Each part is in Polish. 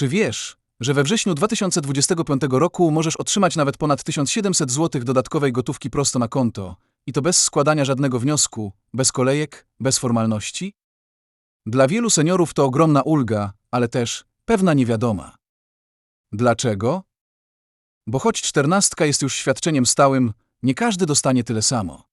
Czy wiesz, że we wrześniu 2025 roku możesz otrzymać nawet ponad 1700 zł dodatkowej gotówki prosto na konto i to bez składania żadnego wniosku, bez kolejek, bez formalności? Dla wielu seniorów to ogromna ulga, ale też pewna niewiadoma. Dlaczego? Bo choć czternastka jest już świadczeniem stałym, nie każdy dostanie tyle samo.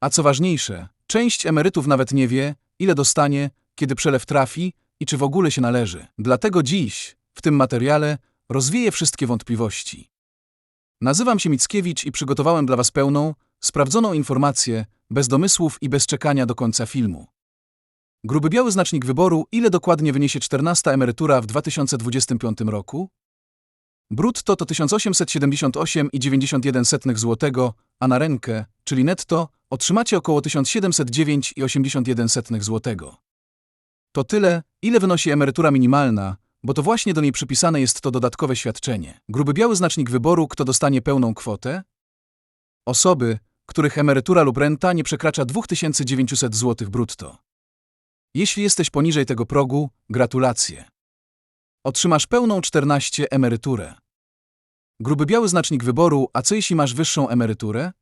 A co ważniejsze, część emerytów nawet nie wie, ile dostanie, kiedy przelew trafi i czy w ogóle się należy. Dlatego dziś, w tym materiale, rozwieję wszystkie wątpliwości. Nazywam się Mickiewicz i przygotowałem dla Was pełną, sprawdzoną informację, bez domysłów i bez czekania do końca filmu. Gruby biały znacznik wyboru, ile dokładnie wyniesie 14 emerytura w 2025 roku? Brutto to 1878,91 zł, a na rękę, czyli netto, otrzymacie około 1709,81 zł. To tyle, ile wynosi emerytura minimalna, bo to właśnie do niej przypisane jest to dodatkowe świadczenie. Gruby biały znacznik wyboru, kto dostanie pełną kwotę? Osoby, których emerytura lub renta nie przekracza 2900 zł brutto. Jeśli jesteś poniżej tego progu, gratulacje. Otrzymasz pełną 14 emeryturę. Gruby biały znacznik wyboru, a co jeśli masz wyższą emeryturę?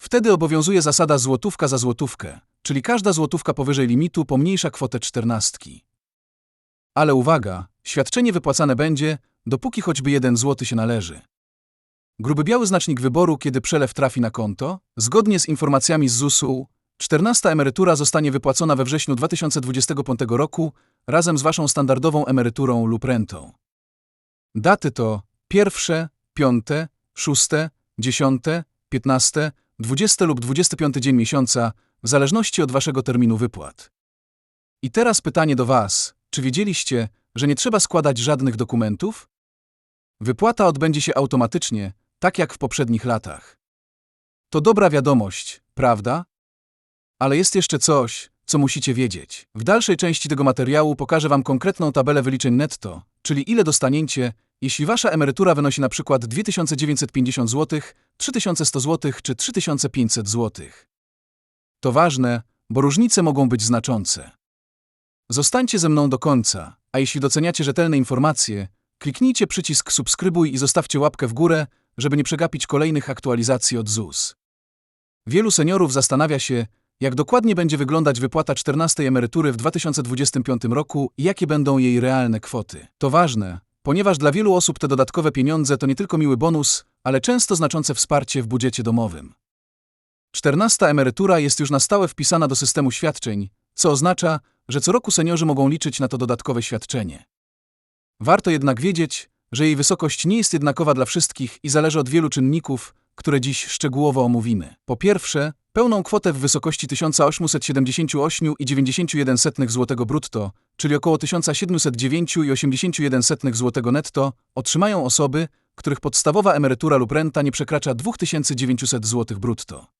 Wtedy obowiązuje zasada złotówka za złotówkę, czyli każda złotówka powyżej limitu pomniejsza kwotę czternastki. Ale uwaga, świadczenie wypłacane będzie, dopóki choćby jeden złoty się należy. Gruby biały znacznik wyboru, kiedy przelew trafi na konto, zgodnie z informacjami z ZUS-u, 14 emerytura zostanie wypłacona we wrześniu 2025 roku razem z Waszą standardową emeryturą lub rentą. Daty to pierwsze, piąte, szóste, dziesiąte, piętnaste, dwudzieste lub dwudziesty piąty dzień miesiąca, w zależności od Waszego terminu wypłat. I teraz pytanie do Was. Czy wiedzieliście, że nie trzeba składać żadnych dokumentów? Wypłata odbędzie się automatycznie, tak jak w poprzednich latach. To dobra wiadomość, prawda? Ale jest jeszcze coś, co musicie wiedzieć. W dalszej części tego materiału pokażę Wam konkretną tabelę wyliczeń netto, czyli ile dostaniecie, jeśli Wasza emerytura wynosi na przykład 2950 zł, 3100 zł czy 3500 zł. To ważne, bo różnice mogą być znaczące. Zostańcie ze mną do końca, a jeśli doceniacie rzetelne informacje, kliknijcie przycisk subskrybuj i zostawcie łapkę w górę, żeby nie przegapić kolejnych aktualizacji od ZUS. Wielu seniorów zastanawia się, jak dokładnie będzie wyglądać wypłata 14 emerytury w 2025 roku i jakie będą jej realne kwoty. To ważne, ponieważ dla wielu osób te dodatkowe pieniądze to nie tylko miły bonus, ale często znaczące wsparcie w budżecie domowym. 14 emerytura jest już na stałe wpisana do systemu świadczeń, co oznacza, że co roku seniorzy mogą liczyć na to dodatkowe świadczenie. Warto jednak wiedzieć, że jej wysokość nie jest jednakowa dla wszystkich i zależy od wielu czynników, które dziś szczegółowo omówimy. Po pierwsze, pełną kwotę w wysokości 1878,91 zł brutto, czyli około 1709,81 zł netto, otrzymają osoby, których podstawowa emerytura lub renta nie przekracza 2900 zł brutto.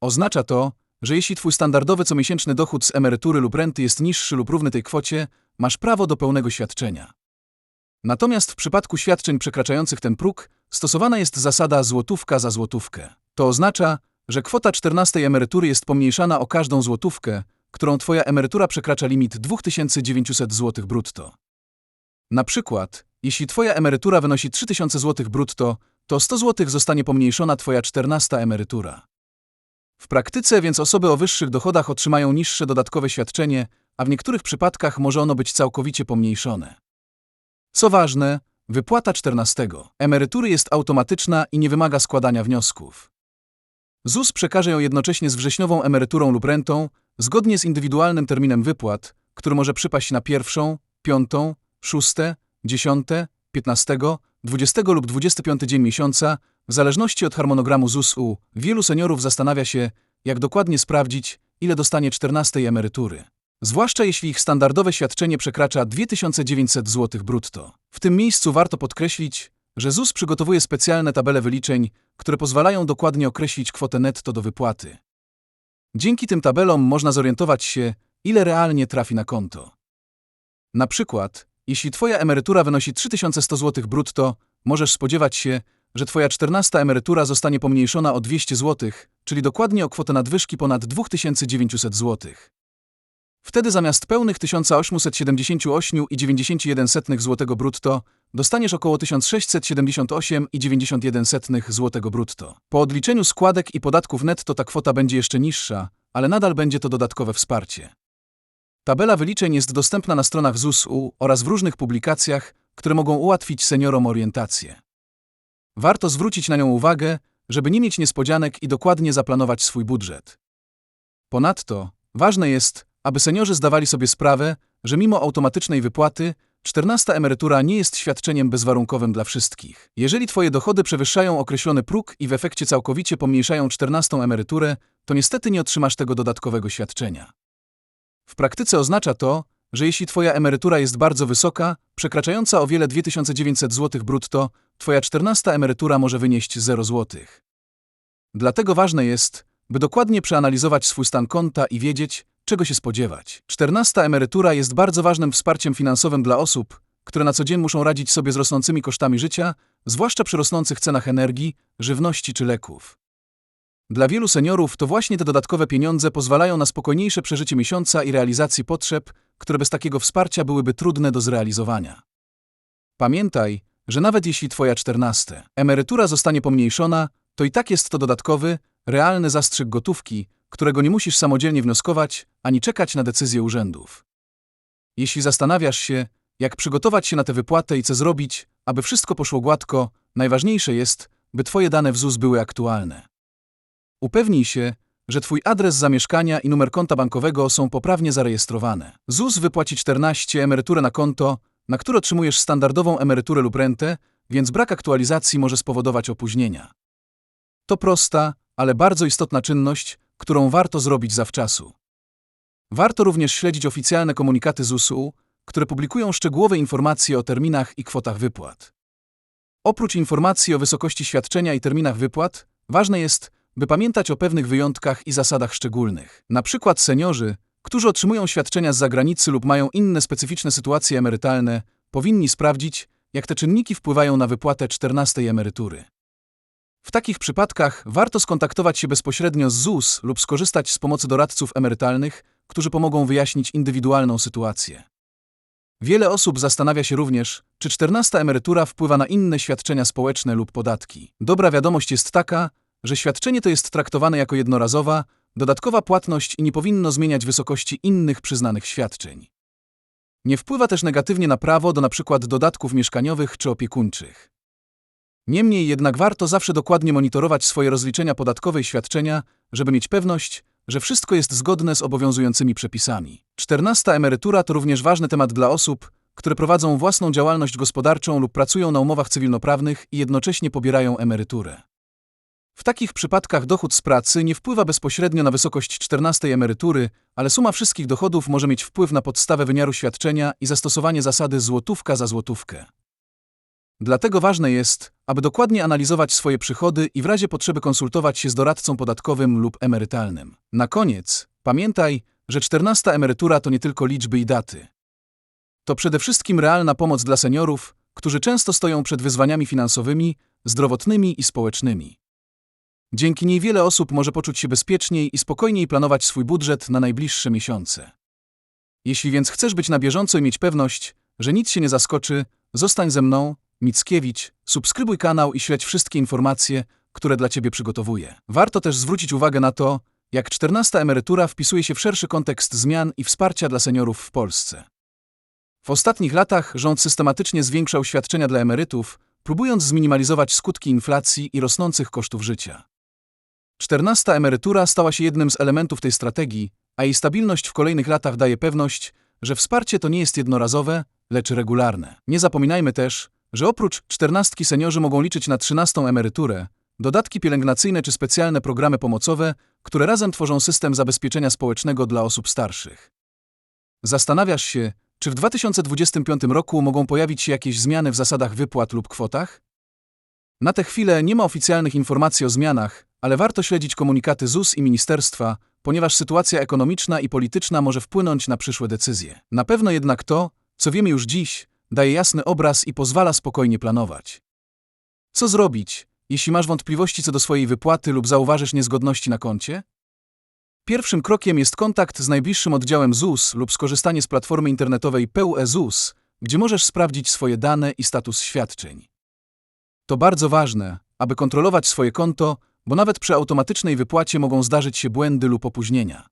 Oznacza to, że jeśli twój standardowy comiesięczny dochód z emerytury lub renty jest niższy lub równy tej kwocie, masz prawo do pełnego świadczenia. Natomiast w przypadku świadczeń przekraczających ten próg stosowana jest zasada złotówka za złotówkę. To oznacza, że kwota 14 emerytury jest pomniejszana o każdą złotówkę, którą Twoja emerytura przekracza limit 2900 zł brutto. Na przykład, jeśli Twoja emerytura wynosi 3000 zł brutto, to 100 zł zostanie pomniejszona Twoja 14 emerytura. W praktyce więc osoby o wyższych dochodach otrzymają niższe dodatkowe świadczenie, a w niektórych przypadkach może ono być całkowicie pomniejszone. Co ważne, wypłata 14 emerytury jest automatyczna i nie wymaga składania wniosków. ZUS przekaże ją jednocześnie z wrześniową emeryturą lub rentą, zgodnie z indywidualnym terminem wypłat, który może przypaść na pierwszą, piątą, szóste, dziesiąte, piętnastego, dwudziestego lub dwudziesty piąty dzień miesiąca, w zależności od harmonogramu ZUS-u. Wielu seniorów zastanawia się, jak dokładnie sprawdzić, ile dostanie 14 emerytury. Zwłaszcza jeśli ich standardowe świadczenie przekracza 2900 zł brutto. W tym miejscu warto podkreślić, że ZUS przygotowuje specjalne tabele wyliczeń, które pozwalają dokładnie określić kwotę netto do wypłaty. Dzięki tym tabelom można zorientować się, ile realnie trafi na konto. Na przykład, jeśli Twoja emerytura wynosi 3100 zł brutto, możesz spodziewać się, że Twoja 14 emerytura zostanie pomniejszona o 200 zł, czyli dokładnie o kwotę nadwyżki ponad 2900 zł. Wtedy zamiast pełnych 1878,91 zł brutto dostaniesz około 1678,91 zł brutto. Po odliczeniu składek i podatków netto ta kwota będzie jeszcze niższa, ale nadal będzie to dodatkowe wsparcie. Tabela wyliczeń jest dostępna na stronach ZUS-u oraz w różnych publikacjach, które mogą ułatwić seniorom orientację. Warto zwrócić na nią uwagę, żeby nie mieć niespodzianek i dokładnie zaplanować swój budżet. Ponadto, ważne jest, aby seniorzy zdawali sobie sprawę, że mimo automatycznej wypłaty, 14 emerytura nie jest świadczeniem bezwarunkowym dla wszystkich. Jeżeli Twoje dochody przewyższają określony próg i w efekcie całkowicie pomniejszają 14 emeryturę, to niestety nie otrzymasz tego dodatkowego świadczenia. W praktyce oznacza to, że jeśli Twoja emerytura jest bardzo wysoka, przekraczająca o wiele 2900 zł brutto, Twoja 14 emerytura może wynieść 0 zł. Dlatego ważne jest, by dokładnie przeanalizować swój stan konta i wiedzieć, czego się spodziewać. 14 emerytura jest bardzo ważnym wsparciem finansowym dla osób, które na co dzień muszą radzić sobie z rosnącymi kosztami życia, zwłaszcza przy rosnących cenach energii, żywności czy leków. Dla wielu seniorów to właśnie te dodatkowe pieniądze pozwalają na spokojniejsze przeżycie miesiąca i realizacji potrzeb, które bez takiego wsparcia byłyby trudne do zrealizowania. Pamiętaj, że nawet jeśli Twoja 14 emerytura zostanie pomniejszona, to i tak jest to dodatkowy, realny zastrzyk gotówki, którego nie musisz samodzielnie wnioskować ani czekać na decyzję urzędów. Jeśli zastanawiasz się, jak przygotować się na tę wypłatę i co zrobić, aby wszystko poszło gładko, najważniejsze jest, by Twoje dane w ZUS były aktualne. Upewnij się, że Twój adres zamieszkania i numer konta bankowego są poprawnie zarejestrowane. ZUS wypłaci 14 emeryturę na konto, na które otrzymujesz standardową emeryturę lub rentę, więc brak aktualizacji może spowodować opóźnienia. To prosta, ale bardzo istotna czynność, którą warto zrobić zawczasu. Warto również śledzić oficjalne komunikaty ZUS-u, które publikują szczegółowe informacje o terminach i kwotach wypłat. Oprócz informacji o wysokości świadczenia i terminach wypłat, ważne jest, by pamiętać o pewnych wyjątkach i zasadach szczególnych. Na przykład seniorzy, którzy otrzymują świadczenia z zagranicy lub mają inne specyficzne sytuacje emerytalne, powinni sprawdzić, jak te czynniki wpływają na wypłatę 14 emerytury. W takich przypadkach warto skontaktować się bezpośrednio z ZUS lub skorzystać z pomocy doradców emerytalnych, którzy pomogą wyjaśnić indywidualną sytuację. Wiele osób zastanawia się również, czy 14 emerytura wpływa na inne świadczenia społeczne lub podatki. Dobra wiadomość jest taka, że świadczenie to jest traktowane jako jednorazowa, dodatkowa płatność nie powinno zmieniać wysokości innych przyznanych świadczeń. Nie wpływa też negatywnie na prawo do np. dodatków mieszkaniowych czy opiekuńczych. Niemniej jednak warto zawsze dokładnie monitorować swoje rozliczenia podatkowe i świadczenia, żeby mieć pewność, że wszystko jest zgodne z obowiązującymi przepisami. 14 emerytura to również ważny temat dla osób, które prowadzą własną działalność gospodarczą lub pracują na umowach cywilnoprawnych i jednocześnie pobierają emeryturę. W takich przypadkach dochód z pracy nie wpływa bezpośrednio na wysokość 14 emerytury, ale suma wszystkich dochodów może mieć wpływ na podstawę wymiaru świadczenia i zastosowanie zasady złotówka za złotówkę. Dlatego ważne jest, aby dokładnie analizować swoje przychody i w razie potrzeby konsultować się z doradcą podatkowym lub emerytalnym. Na koniec, pamiętaj, że 14 emerytura to nie tylko liczby i daty. To przede wszystkim realna pomoc dla seniorów, którzy często stoją przed wyzwaniami finansowymi, zdrowotnymi i społecznymi. Dzięki niej wiele osób może poczuć się bezpieczniej i spokojniej planować swój budżet na najbliższe miesiące. Jeśli więc chcesz być na bieżąco i mieć pewność, że nic się nie zaskoczy, zostań ze mną, Mickiewicz, subskrybuj kanał i śledź wszystkie informacje, które dla Ciebie przygotowuję. Warto też zwrócić uwagę na to, jak 14 emerytura wpisuje się w szerszy kontekst zmian i wsparcia dla seniorów w Polsce. W ostatnich latach rząd systematycznie zwiększał świadczenia dla emerytów, próbując zminimalizować skutki inflacji i rosnących kosztów życia. 14 emerytura stała się jednym z elementów tej strategii, a jej stabilność w kolejnych latach daje pewność, że wsparcie to nie jest jednorazowe, lecz regularne. Nie zapominajmy też, że oprócz czternastki seniorzy mogą liczyć na trzynastą emeryturę, dodatki pielęgnacyjne czy specjalne programy pomocowe, które razem tworzą system zabezpieczenia społecznego dla osób starszych. Zastanawiasz się, czy w 2025 roku mogą pojawić się jakieś zmiany w zasadach wypłat lub kwotach? Na tę chwilę nie ma oficjalnych informacji o zmianach, ale warto śledzić komunikaty ZUS i ministerstwa, ponieważ sytuacja ekonomiczna i polityczna może wpłynąć na przyszłe decyzje. Na pewno jednak to, co wiemy już dziś, daje jasny obraz i pozwala spokojnie planować. Co zrobić, jeśli masz wątpliwości co do swojej wypłaty lub zauważysz niezgodności na koncie? Pierwszym krokiem jest kontakt z najbliższym oddziałem ZUS lub skorzystanie z platformy internetowej PUE ZUS, gdzie możesz sprawdzić swoje dane i status świadczeń. To bardzo ważne, aby kontrolować swoje konto, bo nawet przy automatycznej wypłacie mogą zdarzyć się błędy lub opóźnienia.